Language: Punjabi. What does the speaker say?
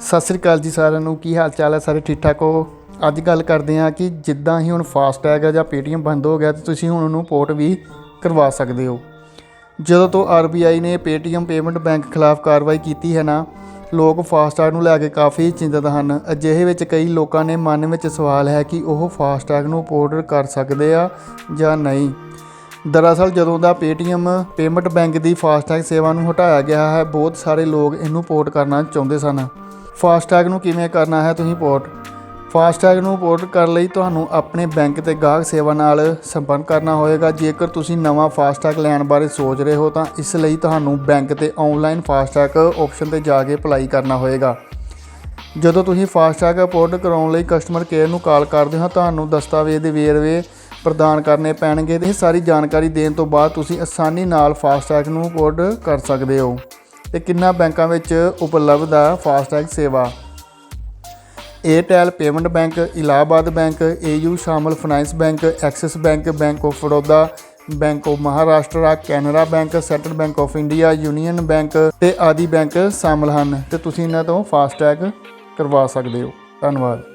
ਸਤਿ ਸ੍ਰੀ ਅਕਾਲ ਜੀ ਸਾਰਿਆਂ ਨੂੰ, ਕੀ ਹਾਲ ਚਾਲ ਹੈ? ਸਾਰੇ ਠੀਕ ਠਾਕ ਹੋ? ਅੱਜ ਗੱਲ ਕਰਦੇ ਹਾਂ ਕਿ ਜਿੱਦਾਂ ਹੀ ਹੁਣ ਫਾਸਟੈਗ ਹੈ ਜਾਂ Paytm ਬੰਦ ਹੋ ਗਿਆ ਤੇ ਤੁਸੀਂ ਹੁਣ ਉਹਨੂੰ ਪੋਰਟ ਵੀ ਕਰਵਾ ਸਕਦੇ ਹੋ। ਜਦੋਂ ਤੋਂ RBI ਨੇ Paytm ਪੇਮੈਂਟ ਬੈਂਕ ਖਿਲਾਫ ਕਾਰਵਾਈ ਕੀਤੀ ਹੈ ਨਾ, ਲੋਕ ਫਾਸਟੈਗ ਨੂੰ ਲੈ ਕੇ ਕਾਫੀ ਚਿੰਤਤ ਹਨ। ਅਜਿਹੇ ਵਿੱਚ ਕਈ ਲੋਕਾਂ ਨੇ ਮਨ ਵਿੱਚ ਸਵਾਲ ਹੈ ਕਿ ਉਹ ਫਾਸਟੈਗ ਨੂੰ ਪੋਰਟ ਕਰ ਸਕਦੇ ਆ ਜਾਂ ਨਹੀਂ। ਦਰਅਸਲ ਜਦੋਂ ਦਾ Paytm ਪੇਮੈਂਟ ਬੈਂਕ ਦੀ ਫਾਸਟੈਗ ਸੇਵਾ ਨੂੰ ਹਟਾਇਆ ਗਿਆ ਹੈ, ਬਹੁਤ ਸਾਰੇ ਲੋਕ ਇਹਨੂੰ ਪੋਰਟ ਕਰਨਾ ਚਾਹੁੰਦੇ ਸਨ। ਫਾਸਟੈਗ ਨੂੰ ਕਿਵੇਂ ਕਰਨਾ ਹੈ ਤੁਸੀਂ ਪੋਰਟ ਫਾਸਟੈਗ ਨੂੰ ਪੋਰਟ ਕਰਨ ਲਈ ਤੁਹਾਨੂੰ ਆਪਣੇ ਬੈਂਕ ਤੇ ਗਾਹਕ ਸੇਵਾ ਨਾਲ ਸੰਪਰਕ ਕਰਨਾ ਹੋਵੇਗਾ ਜੇਕਰ ਤੁਸੀਂ ਨਵਾਂ ਫਾਸਟੈਗ ਲੈਣ ਬਾਰੇ ਸੋਚ ਰਹੇ ਹੋ ਤਾਂ ਇਸ ਲਈ ਤੁਹਾਨੂੰ ਬੈਂਕ ਤੇ ਆਨਲਾਈਨ ਫਾਸਟੈਗ ਆਪਸ਼ਨ ਤੇ ਜਾ ਕੇ ਅਪਲਾਈ ਕਰਨਾ ਹੋਵੇਗਾ ਜਦੋਂ ਤੁਸੀਂ ਫਾਸਟੈਗ ਪੋਰਟ ਕਰਾਉਣ ਲਈ ਕਸਟਮਰ ਕੇਅਰ ਨੂੰ ਕਾਲ ਕਰਦੇ ਹੋ, ਤੁਹਾਨੂੰ ਦਸਤਾਵੇਜ਼ ਦੇ ਵੇਰਵੇ ਪ੍ਰਦਾਨ ਕਰਨੇ ਪੈਣਗੇ। ਤੇ ਇਹ ਸਾਰੀ ਜਾਣਕਾਰੀ ਦੇਣ ਤੋਂ ਬਾਅਦ ਤੁਸੀਂ ਆਸਾਨੀ ਨਾਲ ਫਾਸਟੈਗ ਨੂੰ ਅਪੋਰਟ ਕਰ ਸਕਦੇ ਹੋ। ਤੇ ਕਿੰਨਾ ਬੈਂਕਾਂ ਵਿੱਚ ਉਪਲਬਧ ਆ ਫਾਸਟੈਗ ਸੇਵਾ? Airtel payment bank Allahabad bank AU ਸ਼ਾਮਲ finance bank Axis bank bank of Baroda bank of Maharashtra Canara bank central bank of India union bank ਤੇ ਆਦਿ ਬੈਂਕ ਸ਼ਾਮਲ ਹਨ ਤੇ ਤੁਸੀਂ ਇਹਨਾਂ ਤੋਂ ਫਾਸਟੈਗ ਕਰਵਾ ਸਕਦੇ ਹੋ। ਧੰਨਵਾਦ।